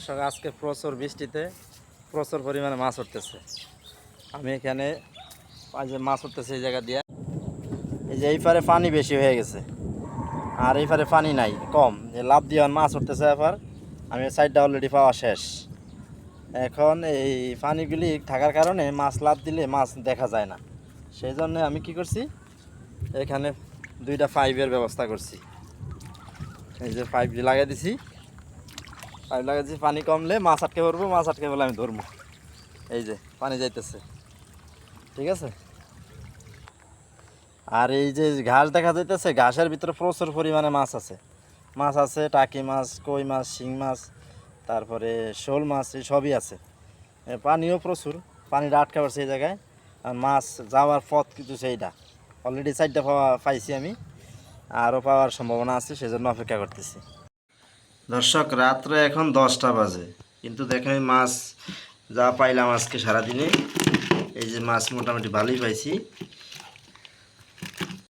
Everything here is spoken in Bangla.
দর্শক, আজকে প্রচুর বৃষ্টিতে প্রচুর পরিমাণে মাছ উঠতেছে। আমি এখানে যে মাছ উঠতেছে এই জায়গা দিয়ে। এই যে এই পারে পানি বেশি হয়ে গেছে। আর এই পারে পানি নাই, কম। যে লাভ দিয়ে মাছ উঠতেছে এবার আমি সাইডটা অলরেডি পাওয়া শেষ। এখন এই পানিগুলি থাকার কারণে মাছ লাভ দিলে মাছ দেখা যায় না। সেই জন্য আমি কি করছি, এখানে দুইটা পাইপের ব্যবস্থা করছি। এই যে পাইপ লাগিয়ে দিছি। পাইপ লাগাইছি পানি কমলে মাছ আটকে পড়ব, মাছ আটকে বলে আমি ধরবো। এই যে, পানি যাইতেছে। ঠিক আছে? আর এই যে ঘাস দেখা যাইতেছে, ঘাসের ভিতরে প্রচুর পরিমাণে মাছ আছে। মাছ আছে, টাকি মাছ, কই মাছ, শিং মাছ, তারপরে শোল মাছ, এই সবই আছে। পানিও প্রচুর, পানিটা আটকা পড়ছে এই জায়গায়। আর মাছ যাওয়ার পথ কিন্তু সেইটা। অলরেডি চারটা পাওয়া পাইছি আমি, আরও পাওয়ার সম্ভাবনা আছে, সেজন্য অপেক্ষা করতেছি। দর্শক, রাত্রে এখন দশটা বাজে। কিন্তু দেখেন আমি মাছ যা পাইলাম আজকে সারাদিনে, এই যে মাছ মোটামুটি ভালোই পাইছি।